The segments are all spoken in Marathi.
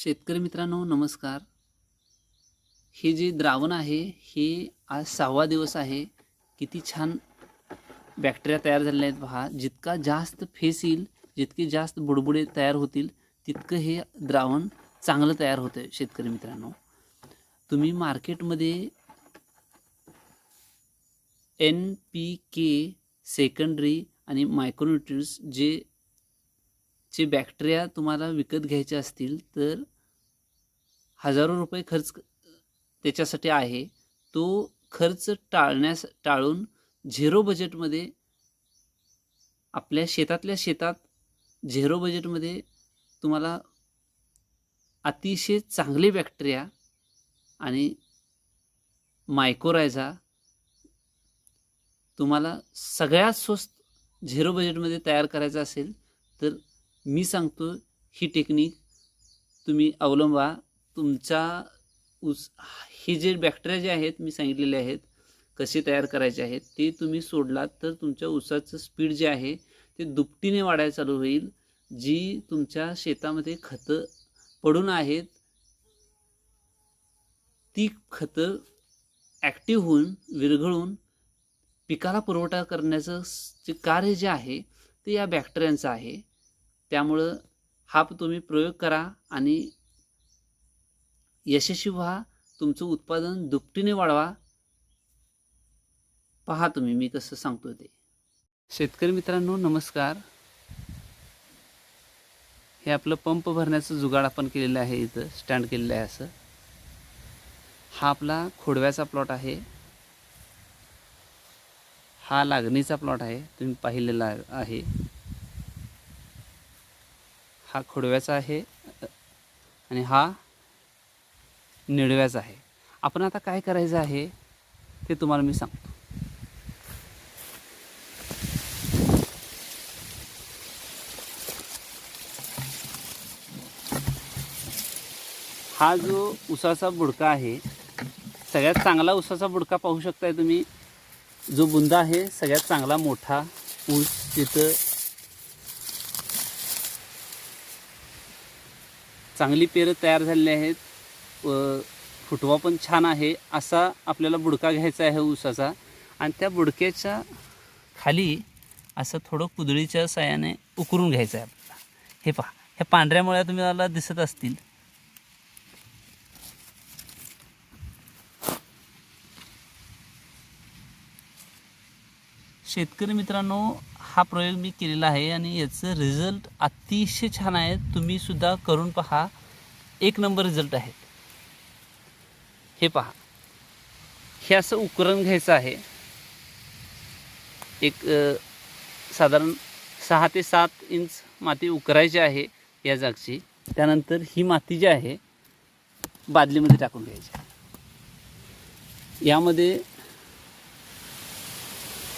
शेतकरी मित्रांनो नमस्कार. हे जे द्रावण आहे हे आज सहावा दिवस आहे. किती छान बॅक्टेरिया तयार झालेल्या आहेत पहा. जितका जास्त फेस येईल जितके जास्त बुडबुडे तयार होतील तितकं हे द्रावण चांगलं तयार होतं शेतकरी मित्रांनो. तुम्ही मार्केटमध्ये एन पी के सेकंडरी आणि मायक्रोन्युट्रिट्स जे जे बॅक्टेरिया तुम्हाला विकत घ्यायचे असतील तर हजारो रुपये खर्च त्याच्यासाठी आहे. तो खर्च टाळण्यास टाळून झिरो बजेटमध्ये आपल्या शेतातल्या शेतात झिरो बजेटमध्ये तुम्हाला अतिशय चांगले बॅक्टेरिया आणि मायकोरायझा तुम्हाला सगळ्यात स्वस्त झिरो बजेटमध्ये तयार करायचं असेल तर मी सांगतो ही टेक्निक तुम्ही अवलंबा तुमचा उस हे जे बॅक्टेरिया जे आहेत मी सांगितलेले आहेत कसे तयार करायचे आहेत ते तुम्ही सोडलात तर तुमच्या ऊसाचं स्पीड जे आहे ते दुपटीने वाढायला चालू होईल. जी तुमच्या शेतामध्ये खतं पडून आहेत ती खतं ॲक्टिव्ह होऊन विरघळून पिकाला पुरवठा करण्याचं जे कार्य जे आहे ते या बॅक्टेरियांचं आहे. त्यामुळं हा तुम्ही प्रयोग करा आणि यशस्वी व्हा तुमचं उत्पादन दुपटीने वाढवा. पहा तुम्ही मी कसं सांगतो ते. शेतकरी मित्रांनो नमस्कार. हे आपलं पंप भरण्याचं जुगाड आपण केलेलं आहे इथं स्टँड केलेलं आहे असं. हा आपला खोडव्याचा प्लॉट आहे. हा लागणीचा प्लॉट आहे तुम्ही पाहिलेला आहे. हा खोडव्याचा आहे आणि हा निडव्याचा आहे. आपण आता काय करायचं आहे ते तुम्हाला मी सांगतो. हा जो उसाचा बुडका आहे सगळ्यात चांगला उसाचा बुडका पाहू शकताय तुम्ही. जो बुंदा आहे सगळ्यात चांगला मोठा ऊस तिथं चांगली पेरं तयार झालेली आहेत. फुटवा पण छान आहे असा आपल्याला बुडका घ्यायचा आहे ऊसाचा. आणि त्या बुडक्याच्या खाली असं थोडं कुदळीच्या साह्याने उकरून घ्यायचं आहे आपल्याला. हे पहा ह्या पांढऱ्या मुळ्या तुम्हाला दिसत असतील. शेतकरी मित्रांनो हा प्रयोग मी केलेला आहे आणि याचं रिझल्ट अतिशय छान आहे. तुम्हीसुद्धा करून पहा. एक नंबर रिझल्ट आहे. हे पहा. हे असं उकरण घ्यायचं आहे. एक साधारण सहा ते सात इंच माती उकरायची आहे या जागची. त्यानंतर ही माती जी आहे बादलीमध्ये टाकून घ्यायची यामध्ये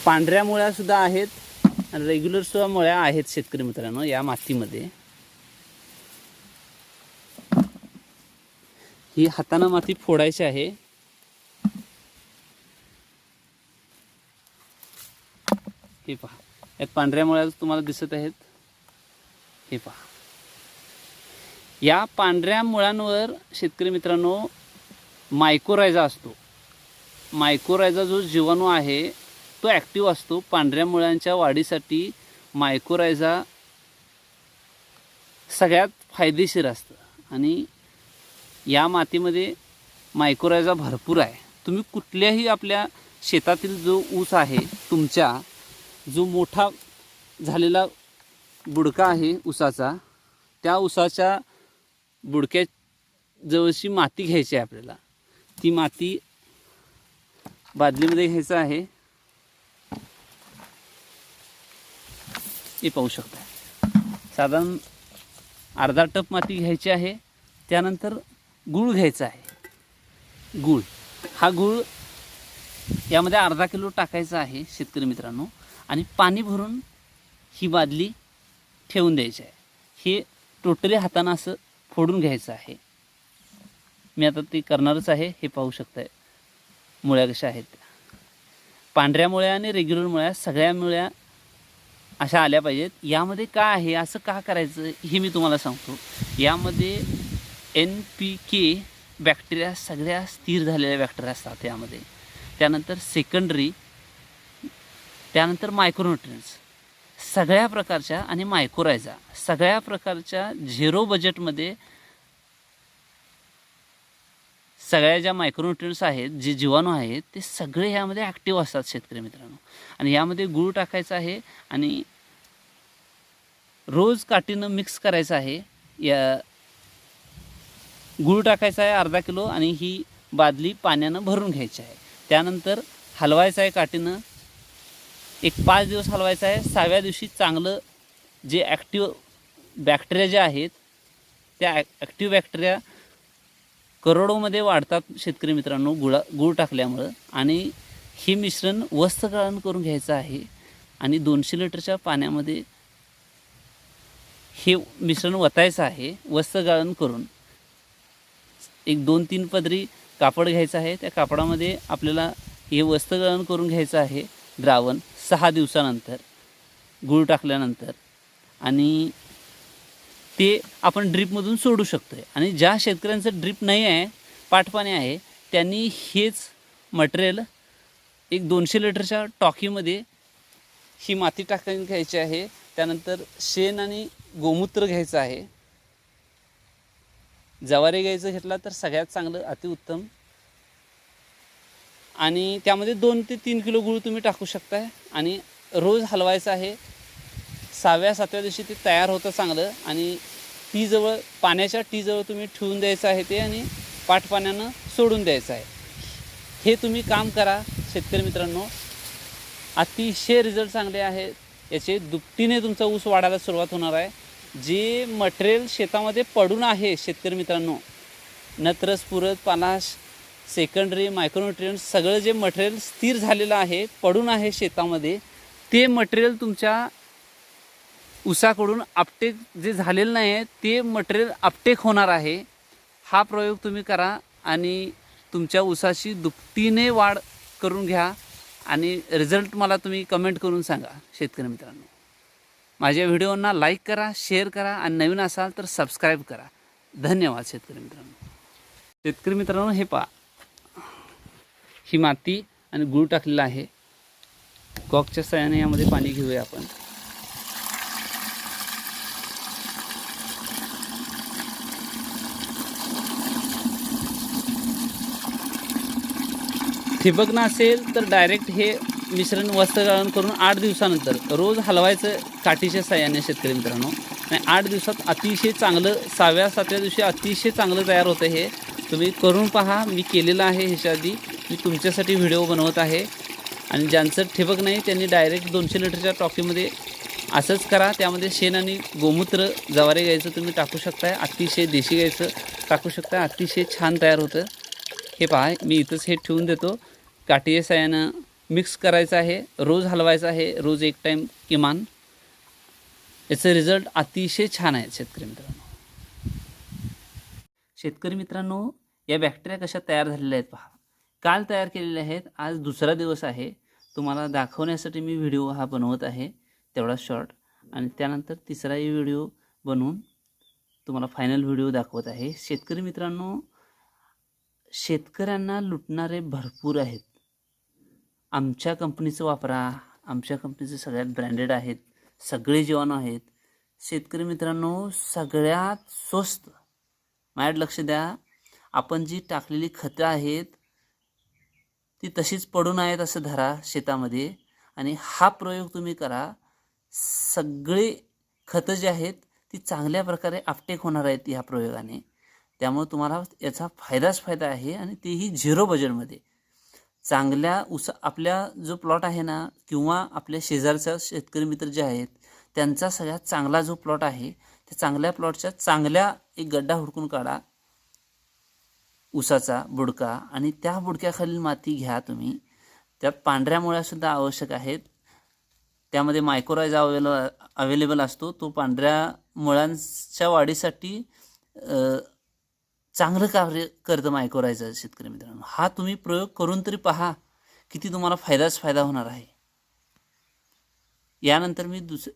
पांढऱ्या मुळ्यासुद्धा आहेत आणि रेग्युलरसुद्धा मुळ्या आहेत शेतकरी मित्रांनो या मातीमध्ये. ही हातानं माती फोडायची आहे. हे पहा. यात पांढऱ्या मुळ्या तुम्हाला दिसत आहेत. हे पहा. या पांढऱ्या मुळांवर शेतकरी मित्रांनो मायकोरायझा असतो. मायकोरायझा जो जीवाणू आहे तो ॲक्टिव्ह असतो. पांढऱ्या मुळांच्या वाढीसाठी मायकोरायझा सगळ्यात फायदेशीर असतं. आणि या मातीमध्ये मायक्रोरायझा भरपूर आहे. तुम्ही कुठल्याही आपल्या शेतातील जो ऊस आहे तुमच्या जो मोठा झालेला बुडका आहे ऊसाचा त्या ऊसाच्या बुडक्या जवळची माती घ्यायची आहे आपल्याला. ती माती बादलीमध्ये घ्यायचं आहे. हे पाहू शकता. साधारण अर्धा टप माती घ्यायची आहे. त्यानंतर गूळ घ्यायचा आहे. गूळ. हा गूळ यामध्ये अर्धा किलो टाकायचा आहे शेतकरी मित्रांनो. आणि पाणी भरून ही बादली ठेवून द्यायची आहे. हे टोटली हातानं असं फोडून घ्यायचं आहे. मी आता ते करणारच आहे हे पाहू शकताय. मुळ्या कशा आहेत. पांढऱ्या मुळ्या आणि रेग्युलर मुळ्या सगळ्या मुळ्या अशा आल्या पाहिजेत. यामध्ये काय आहे असं का करायचं हे मी तुम्हाला सांगतो. यामध्ये एन पी के बॅक्टेरिया सगळ्या स्थिर झालेल्या बॅक्टेरिया असतात यामध्ये. त्यानंतर सेकंडरी त्यानंतर मायक्रोन्युट्रियन्स सगळ्या प्रकारच्या आणि मायक्रोरायझा सगळ्या प्रकारच्या झिरो बजेटमध्ये सगळ्या ज्या मायक्रोन्युट्रियन्स आहेत जे जीवाणू आहेत ते सगळे यामध्ये ॲक्टिव्ह असतात शेतकरी मित्रांनो. आणि यामध्ये गूळ टाकायचा आहे आणि रोज काठीनं मिक्स करायचं आहे या गूळ टाकायचा आहे अर्धा किलो आणि ही बादली पाण्यानं भरून घ्यायची आहे. त्यानंतर हलवायचं आहे काठीनं. एक पाच दिवस हलवायचं आहे. सहाव्या दिवशी चांगलं जे ॲक्टिव बॅक्टेरिया जे आहेत त्या ॲक्टिव्ह बॅक्टेरिया करोडोमध्ये वाढतात शेतकरी मित्रांनो गुळा गूळ टाकल्यामुळं. आणि हे मिश्रण वस्त्रगाळण करून घ्यायचं आहे. आणि दोनशे लिटरच्या पाण्यामध्ये हे मिश्रण वतायचं आहे वस्त्रगाळण करून. एक दोन तीन पदरी कापड घ्यायचं आहे. त्या कापडामध्ये आपल्याला हे वस्त्रगळण करून घ्यायचं आहे द्रावण सहा दिवसानंतर गूळ टाकल्यानंतर. आणि ते आपण ड्रीपमधून सोडू शकतो आहे आणि ज्या शेतकऱ्यांचं ड्रीप नाही आहे पाठपाणी आहे त्यांनी हेच मटेरियल एक दोनशे लिटरच्या टॉकीमध्ये ही माती टाकून घ्यायची आहे. त्यानंतर शेण आणि गोमूत्र घ्यायचं आहे. जवारी घ्यायचं घेतला तर सगळ्यात चांगलं अतिउत्तम आणि त्यामध्ये दोन ते तीन किलो गूळ तुम्ही टाकू शकताय. आणि रोज हलवायचं आहे. सहाव्या सातव्या दिवशी ते तयार होतं चांगलं. आणि टीजवळ पाण्याच्या टीजवळ तुम्ही ठेवून द्यायचं आहे ते आणि पाठपाण्यानं सोडून द्यायचं आहे. हे तुम्ही काम करा शेतकरी मित्रांनो. अतिशय रिझल्ट चांगले आहेत याचे दुपटीने तुमचा ऊस वाढायला सुरुवात होणार आहे. जे मटेरियल शेतामध्ये पडून आहे शेतकरी मित्रांनो नत्रस पुरत पालाश सेकंडरी मायक्रोन्युट्रियन सगळं जे मटेरियल स्थिर झालेलं आहे पडून आहे शेतामध्ये ते मटेरियल तुमच्या ऊसाकडून अपटेक जे झालेलं नाही आहे ते मटेरियल अपटेक होणार आहे. हा प्रयोग तुम्ही करा आणि तुमच्या ऊसाची दुपटीने वाढ करून घ्या आणि रिझल्ट मला तुम्ही कमेंट करून सांगा शेतकरी मित्रांनो. माझ्या व्हिडिओंना लाईक करा शेअर करा आणि नवीन असाल तर सबस्क्राईब करा. धन्यवाद शेतकरी मित्रांनो. शेतकरी मित्रांनो हे पहा. ही माती आणि गूळ टाकलेला आहे. कॉकच्या सहाय्याने यामध्ये पाणी घेऊया आपण. ठिबक नसेल तर डायरेक्ट हे मिश्रण वस्त्रगाळण करून आठ दिवसानंतर रोज हलवायचं काठीच्या साह्याने शेतकरी मित्रांनो. आणि आठ दिवसात अतिशय चांगलं सहाव्या सातव्या दिवशी अतिशय चांगलं तयार होतं हे. तुम्ही करून पहा मी केलेलं आहे ह्याच्या आधी मी तुमच्यासाठी व्हिडिओ बनवत आहे. आणि ज्यांचं ठिबक नाही त्यांनी डायरेक्ट दोनशे लिटरच्या टॉकीमध्ये असंच करा. त्यामध्ये शेण आणि गोमूत्र जवारे गायचं तुम्ही टाकू शकताय. अतिशय देशी गायचं टाकू शकताय. अतिशय छान तयार होतं. हे पहा मी इथंच हे ठेवून देतो. काठीच्या साह्यानं मिक्स करायचं आहे रोज हलवायचं आहे रोज एक टाईम किमान. याचं रिझल्ट अतिशय छान आहे शेतकरी मित्रांनो. शेतकरी मित्रांनो या बॅक्टेरिया कशा तयार झालेल्या आहेत पहा. काल तयार केलेल्या आहेत आज दुसरा दिवस आहे. तुम्हाला दाखवण्यासाठी मी व्हिडिओ हा बनवत आहे तेवढा शॉर्ट आणि त्यानंतर तिसराही व्हिडिओ बनवून तुम्हाला फायनल व्हिडिओ दाखवत आहे. शेतकरी मित्रांनो शेतकऱ्यांना लुटणारे भरपूर आहेत. आमच्या कंपनीचं वापरा. आमच्या कंपनीचं सगळ्यात ब्रँडेड आहेत. सगळे जीवाणू आहेत. शेतकरी मित्रांनो सगळ्यात स्वस्त. माझ्यात लक्ष द्या. आपण जी टाकलेली खतं आहेत ती तशीच पडून आहेत असं धरा शेतामध्ये. आणि हा प्रयोग तुम्ही करा. सगळे खतं जे आहेत ती चांगल्या प्रकारे अपटेक होणार आहेत ह्या प्रयोगाने. त्यामुळे तुम्हाला याचा फायदाच फायदा आहे आणि तेही झिरो बजेटमध्ये चांगल्या उस आपल्या जो प्लॉट आहे ना किंवा आपल्या शेजारच्या शेतकरी मित्र जे आहेत त्यांचा सगळ्यात चांगला जो प्लॉट आहे त्या चांगल्या प्लॉटच्या चांगल्या एक गड्डा हुडकून काढा. उसाचा बुडका आणि त्या बुडक्याखालील माती घ्या तुम्ही. त्यात पांढऱ्या मुळ्यासुद्धा आवश्यक आहेत. त्यामध्ये मायक्रोरायझा अवेलेबल अवेलेबल असतो. तो पांढऱ्या मुळांच्या वाढीसाठी चांगलं कार्य करतं मायक्रोरायझा शेतकरी मित्रांनो. हा तुम्ही प्रयोग करून तरी पहा किती तुम्हाला फायदाच फायदा होणार आहे. यानंतर मी दुस